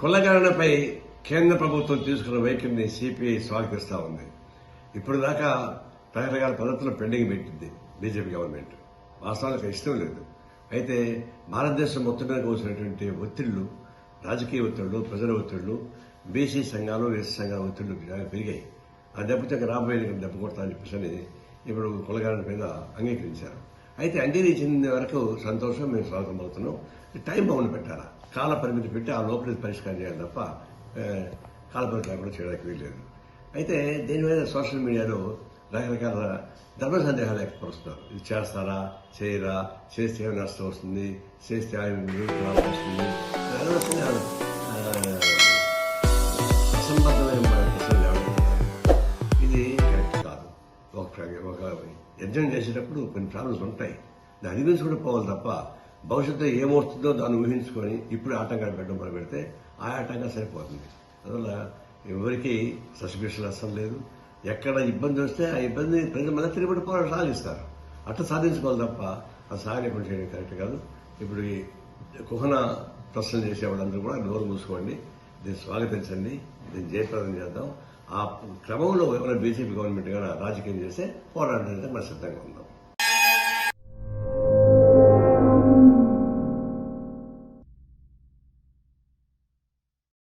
కులగణనపై కేంద్ర ప్రభుత్వం తీసుకున్న వైఖరిని సిపిఐ స్వాగతిస్తా ఉంది. ఇప్పుడు దాకా రకరకాల పద్ధతులు పెండింగ్ పెట్టింది బీజేపీ గవర్నమెంట్. వాస్తవానికి ఇష్టం లేదు. అయితే భారతదేశం మొత్తం మీద వచ్చినటువంటి ఒత్తిళ్ళు రాజకీయ ఒత్తిళ్ళు ప్రజల ఒత్తిళ్ళు బీసీ సంఘాలు ఎస్సీ సంఘాల ఒత్తిళ్ళు పెరిగాయి. ఆ దెబ్బతో రాబోయే దెబ్బ కొడతా అని చెప్పేసి ఇప్పుడు కులగారణ మీద అంగీకరించారు. అయితే అంగీకరించిన వరకు సంతోషం మేము స్వాగతం అవుతున్నాం టైం బౌండ్ పెట్టాలా? కాల పరిమితి పెట్టి ఆ లోపల పరిష్కారం చేయాలి తప్ప కాల పరిమితి లేకుండా చేయడానికి వీల్లేదు. అయితే దీని మీద సోషల్ మీడియాలో రకరకాల ధర్మ సందేహాలు వ్యక్తపరుస్తున్నారు. ఇది చేస్తారా? చేయరా? చేస్తే ఏమి నష్టం వస్తుంది? చేస్తే ఆయన లాభం వస్తుంది. ఒక ఒక యజ్ఞం చేసేటప్పుడు కొన్ని ప్రాబ్లమ్స్ ఉంటాయి. దాని గురించి కూడా పోవాలి తప్ప భవిష్యత్తు ఏమవుతుందో దాన్ని ఊహించుకొని ఇప్పుడు ఆటంకాలు పెట్టడం మొదలు పెడితే ఆ ఆటంకం సరిపోతుంది. అందువల్ల ఎవరికి సస్పెషన్ అస్సలు లేదు. ఎక్కడ ఇబ్బంది వస్తే ఆ ఇబ్బంది ప్రజలు మళ్ళీ తిరిగి పోరాటం సాధిస్తారు అట్లా సాధించుకోవాలి తప్ప ఆ సాగనిప్పుడు చేయడం కరెక్ట్ కాదు. ఇప్పుడు ఈ కుహన ప్రశ్నలు చేసే వాళ్ళందరూ కూడా నోరు మూసుకోండి. దీన్ని స్వాగతించండి. దీన్ని జయప్రదం చేద్దాం. ఆ క్రమంలో ఎవరైనా బీజేపీ గవర్నమెంట్ కూడా రాజకీయం చేస్తే పోరాడడానికి మనం సిద్ధంగా ఉన్నాం